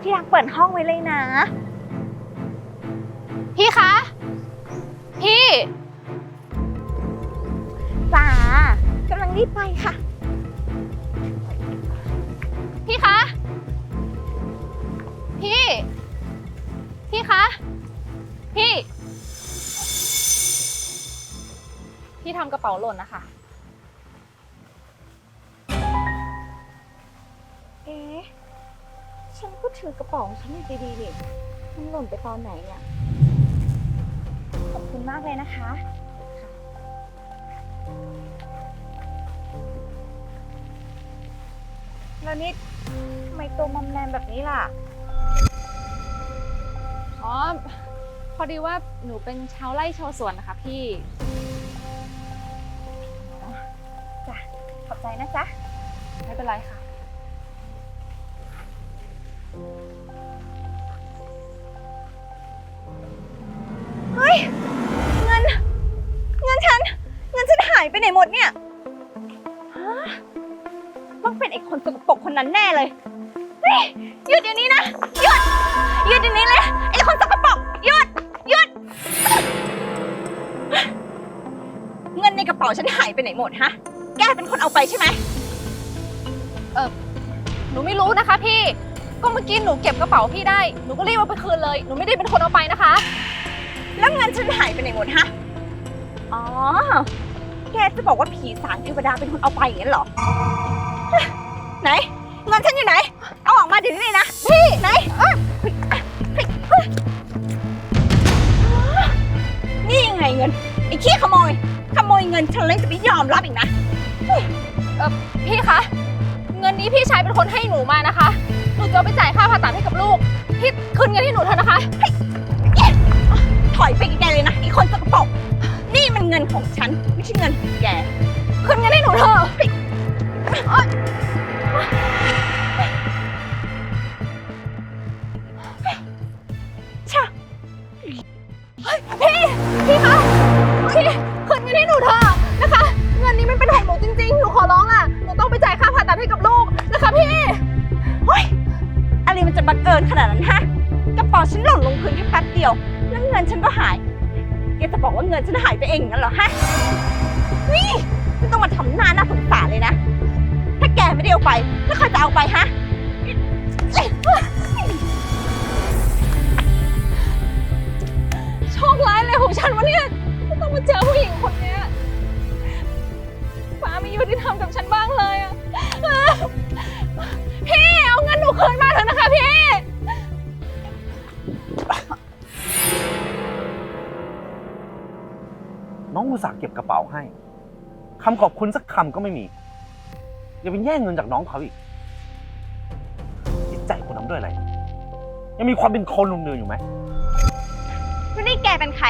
ที่รักเปิดห้องไว้เลยนะ พี่คะ พี่จ้ากำลังรีบไปค่ะ พี่คะ พี่ พี่คะ พี่ พี่ทำกระเป๋าหล่นนะคะ เอ๊ะ ฉันก็ถือกระเป๋าของฉันอยู่ดีๆนี่มันหล่นไปตอนไหนเนี่ย ขอบคุณมากเลยนะคะ แล้วนี่ทำไมตัวมอมแมมแบบนี้ล่ะ อ๋อ พอดีว่าหนูเป็นชาวไร่ชาวสวนนะคะพี่ขอบใจนะจ๊ะ ไม่เป็นไรค่ะ ดเนี่ยฮะต้องเป็นไอ้คนสกปรกคนนั้นแน่เลยเฮ้ยหยุดเดี๋ยวนี้นะ หยุด หยุดเดี๋ยวนี้เลย ไอ้คนสกปรกหยุด หยุด เงินในกระเป๋าฉันหายไปไหนหมดฮะ แกเป็นคนเอาไปใช่ไหม หนูไม่รู้นะคะ พี่ ก็เมื่อกี้หนูเก็บกระเป๋าพี่ได้ หนูก็รีบเอาไปคืนเลย หนูไม่ได้เป็นคนเอาไปนะคะ แล้วเงินฉันหายไปไหนหมดฮะ อ๋อ แกจะบอกว่าผีสางเทวดาเป็นคนเอาไปอย่างนั้นเหรอ ไหนเงินฉันอยู่ไหน เอาออกมาเดี๋ยวนี้เลยนะพี่ไหนเอ้ยนี่ยังไงเงินไอ้ขี้ขโมย ขโมยเงินฉันเลยจะไม่ยอมรับอีกนะพี่คะ เงินนี้พี่ชายเป็นคนให้หนูมานะคะ หนูจะเอาไปจ่ายค่าผ่าตัดให้กับลูก พี่คืนเงินให้หนูเถอะนะคะ ถอยไปไกลๆเลยนะไอ้คนสกปรก เงินของฉัน ไม่ใช่เงินของแกคืนเงินให้หนูเถอะชะพี่พี่คะพี่คืนเงินให้หนูเถอะนะคะ เงินนี้มันเป็นของหนูจริงๆ หนูขอร้องล่ะ หนูต้องไปจ่ายค่าผ่าตัดให้กับลูกนะคะพี่เฮ้ยอะไรมันจะบังเอิญขนาดนั้นฮะกระเป๋าฉันหล่นลงพื้นแค่แป๊บเดียวแล้วเงินฉันก็หาย แกจะบอกว่าเงินฉันหายไปเองงนั้นเหรอฮะนี่ไม่ต้องมาทำหน้าน่าสงสารเลยนะ ถ้าแกไม่ได้เอาไป แล้วใครจะเอาไปฮะ ก็บกระเป๋าให้คำขอบคุณสักคำก็ไม่มีอย่าไปแย่งเงินจากน้องเขาอีกจิตใจคนทำด้วยอะไร ยังมีความเป็นคนลุมเนืออยู่ไหมแล้วนี่แกเป็นใคร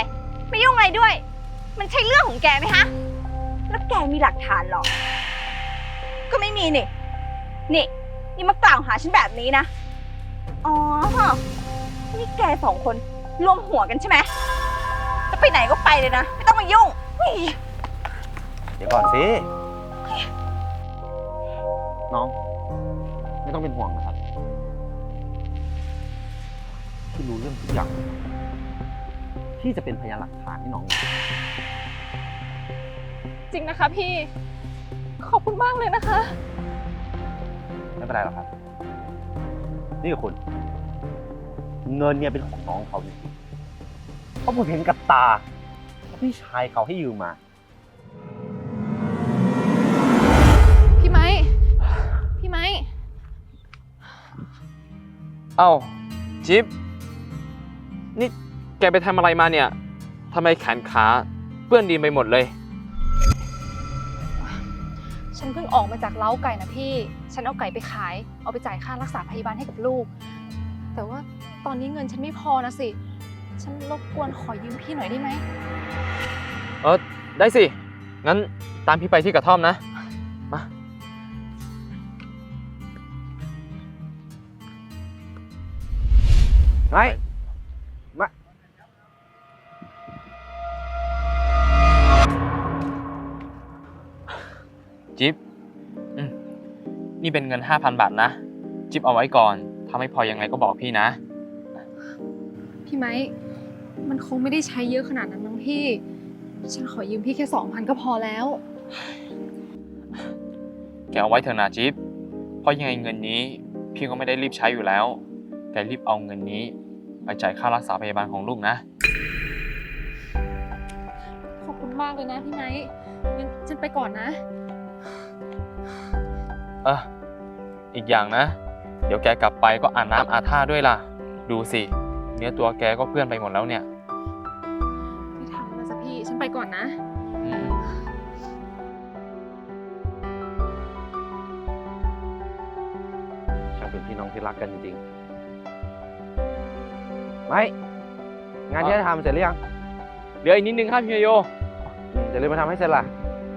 ไม่ยุ่งอะไรด้วย มันใช่เรื่องของแกไหมฮะ แล้วแกมีหลักฐานหรอ ก็ไม่มีนี่ นี่ นี่มากล่าวหาฉันแบบนี้นะ อ๋อ นี่แกสองคนรวมหัวกันใช่ไหมจะไปไหนก็ไปเลยนะ เฮ้ยเดี๋ยวก่อนสิ น้อง ไม่ต้องเป็นห่วงนะครับที่รู้เรื่องทุกอย่าง ที่จะเป็นพยานหลักฐานให้น้องจริงนะคะพี่ ขอบคุณมากเลยนะคะ ไม่เป็นไรหรอกครับ นี่คุณ เงินเนี่ยเป็นของน้องเขาจริงๆเพราะผมเห็นกับตาว่า พี่ชายเขาให้ยืมมา พี่ไม้ พี่ไม้ เอ้าจิ๊บนี่แกไปทำอะไรมาเนี่ยทำไมแขนขาเปื้อนดินไปหมดเลย ฉันเพิ่งออกมาจากเล้าไก่นะพี่ ฉันเอาไก่ไปขาย เอาไปจ่ายค่ารักษาพยาบาลให้กับลูก แต่ว่าตอนนี้เงินฉันไม่พอนะสิ ฉันรบกวนขอยืมพี่หน่อยได้ไหม เออได้สิ งั้นตามพี่ไปที่กระท่อมนะ มา ไงจิ๊บอืมนี่เป็นเงิน 5,000 บาทนะ จิ๊บเอาไว้ก่อน ถ้าไม่พอยังไงก็บอกพี่นะ พี่ไม้ มันคงไม่ได้ใช้เยอะขนาดนั้นมั้งพี่ ฉันขอยืมพี่แค่สองพันก็พอแล้ว แกเอาไว้เถอะนะจิ๊บเพราะยังไงเงินนี้ พี่ก็ไม่ได้รีบใช้อยู่แล้ว แกรีบเอาเงินนี้ ไปจ่ายค่ารักษาพยาบาลของลูกนะ ขอบคุณมากเลยนะพี่ไม้งั้นฉันไปก่อนนะ เอออีกอย่างนะ เดี๋ยวแกกลับไปก็อาบน้ำอาบท่าด้วยล่ะ ดูสิ เนื้อตัวแกก็เปื้อนไปหมดแล้วเนี่ย ก่อนนะอืมช่างเป็นพี่น้องที่รักกันจริงๆ ไม่ งานที่จะทำเสร็จหรือยังเหลืออีกนิดนึงครับพี่โยอืมจะเลยมาทำให้เสร็จล่ะ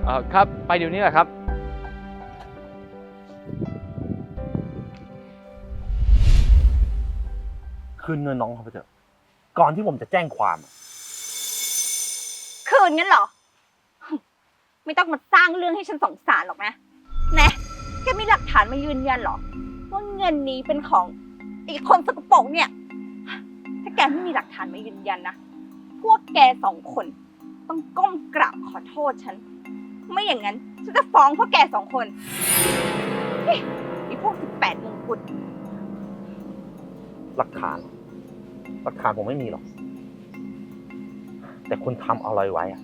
เออครับ ไปเดี๋ยวนี้แหละครับ คืนเงินน้องเขาไปเถอะ ก่อนที่ผมจะแจ้งความอะคื นงั้นเหรอ ไม่ต้องมาสร้างเรื่องให้ฉันสงสารหรอกนะนะแกมีหลักฐานมายืนยันเหรอ ว่าเงินนี้เป็นของอีกคนสกปรกเนี่ย ถ้าแกไม่มีหลักฐานมายืนยันนะ พวกแกสองคน ต้องก้มกราบขอโทษฉัน ไม่อย่างนั้น ฉันจะฟ้องพวกแกสองคนไอ้พวกสิบแปดมงกุฎหลักฐาน หลักฐานผมไม่มีหรอก แต่คนทำเอาอะไรไว้อะ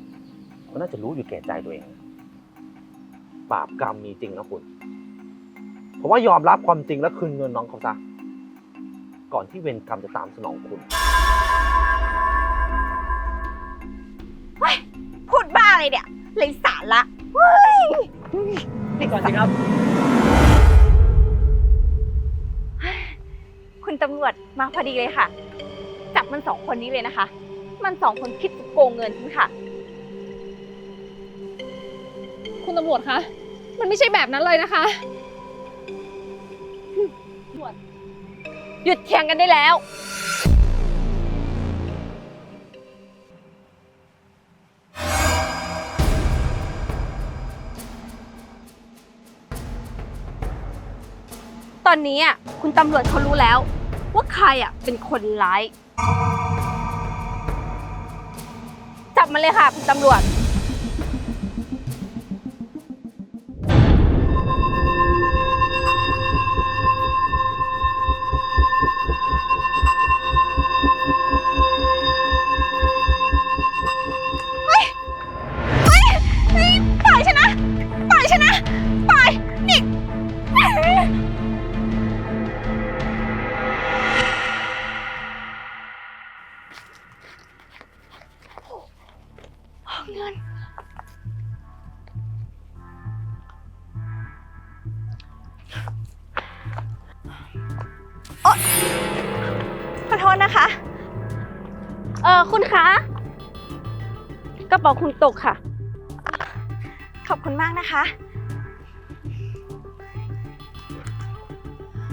ก็น่าจะรู้อยู่แก่ใจตัวเองบาปกรรมมีจริงนะคุณผมว่ายอมรับความจริงแล้วคืนเงินน้องเขาซะก่อนที่เวรกรรมจะตามสนองคุณพูดบ้าอะไรเนี่ยเลยสาระเฮ้ยนี่ก่อนสิครับ คุณตำรวจมาพอดีเลยค่ะ จับมันสองคนนี้เลยนะคะ มันสองคนคิดจะโกงเงินฉันค่ะ คุณตำรวจคะ มันไม่ใช่แบบนั้นเลยนะคะ หยุดเถียงกันได้แล้ว ตอนนี้อะคุณตำรวจเขารู้แล้ว ว่าใครอะเป็นคนร้าย มันเลยค่ะคุณตำรวจ เงินโอ๊ยขอโทษนะคะ เออคุณคะกระเป๋าคุณตกค่ะ ขอบคุณมากนะคะ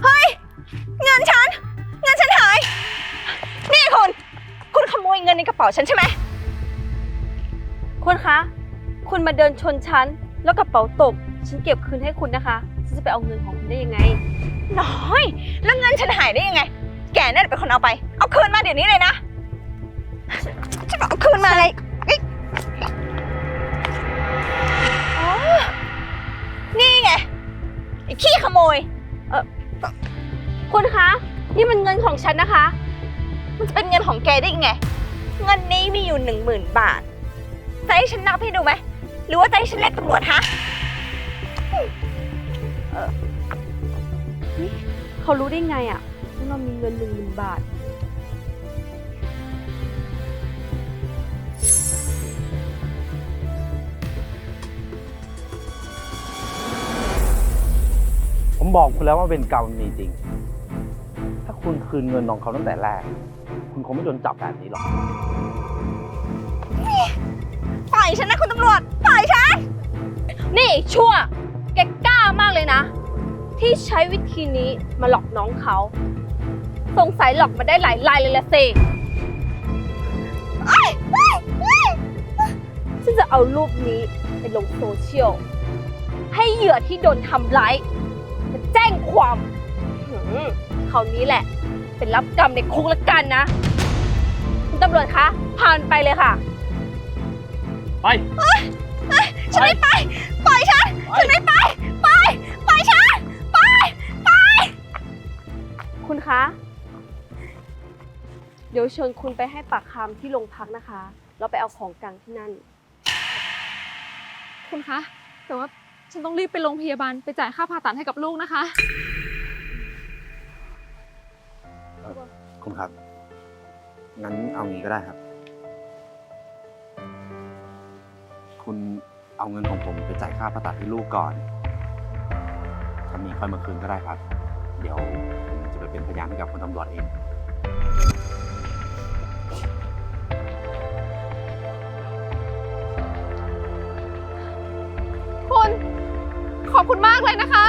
เฮ้ย เงินฉัน เงินฉันหาย นี่คุณ คุณขโมยเงินในกระเป๋าฉันใช่ไหม คุณคะ คุณมาเดินชนฉัน แล้วกระเป๋าตก ฉันเก็บคืนให้คุณนะคะ ฉันจะไปเอาเงินของคุณได้ยังไง น้อย แล้วเงินฉันหายได้ยังไง แกน่าจะเป็นคนเอาไป เอาคืนมาเดี๋ยวนี้เลยนะ ฉันบอกเอาคืนมาเลยเอ้ยอ๋อนี่ไงไอ้ขี้ขโมย คุณคะ นี่มันเงินของฉันนะคะ มันจะเป็นเงินของแกได้ยังไง เงินนี้มีอยู่หนึ่งหมื่นบาท จะให้ฉันนับให้ดูไหม หรือว่าจะให้ฉันเรียกตำรวจฮะเขารู้ได้ไงอะว่าเรามีเงินหนึ่งหมื่นบาท ผมบอกคุณแล้วว่าเวรกรรมมันมีจริง ถ้าคุณคืนเงินน้องเขาตั้งแต่แรก คุณคงไม่โดนจับแบบนี้หรอกปล่อย ฉันนะคุณตำรวจ ปล่อยฉัน นี่ชั่ว แกกล้ามากเลยนะ ที่ใช้วิธีนี้มาหลอกน้องเขา สงสัยหลอกมาได้หลายรายเลยละสิฉันจะเอารูปนี้ไปลงโซเชียล ให้เหยื่อที่โดนทำร้ายมาแจ้งความอืมคราวนี้แหละ เป็นรับกรรมในคุกละกันนะ คุณตำรวจคะพานไปเลยค่ะ ไป ฉันไม่ไป ปล่อยฉัน ฉันไม่ไป ไป ปล่อยฉัน ไป ไป คุณคะ เดี๋ยวเชิญคุณไปให้ปากคำที่โรงพักนะคะ แล้วไปเอาของกลางที่นั่น คุณคะ แต่ว่าฉันต้องรีบไปโรงพยาบาลไปจ่ายค่าผ่าตัดให้กับลูกนะคะ คุณครับ งั้นเอางี้ก็ได้ครับ คุณเอาเงินของผมไปจ่ายค่าผ่าตัดให้ลูกก่อน ถ้ามีค่อยมาคืนก็ได้ครับ เดี๋ยวผมจะไปเป็นพยานให้กับคุณตำรวจเอง คุณ ขอบคุณมากเลยนะคะ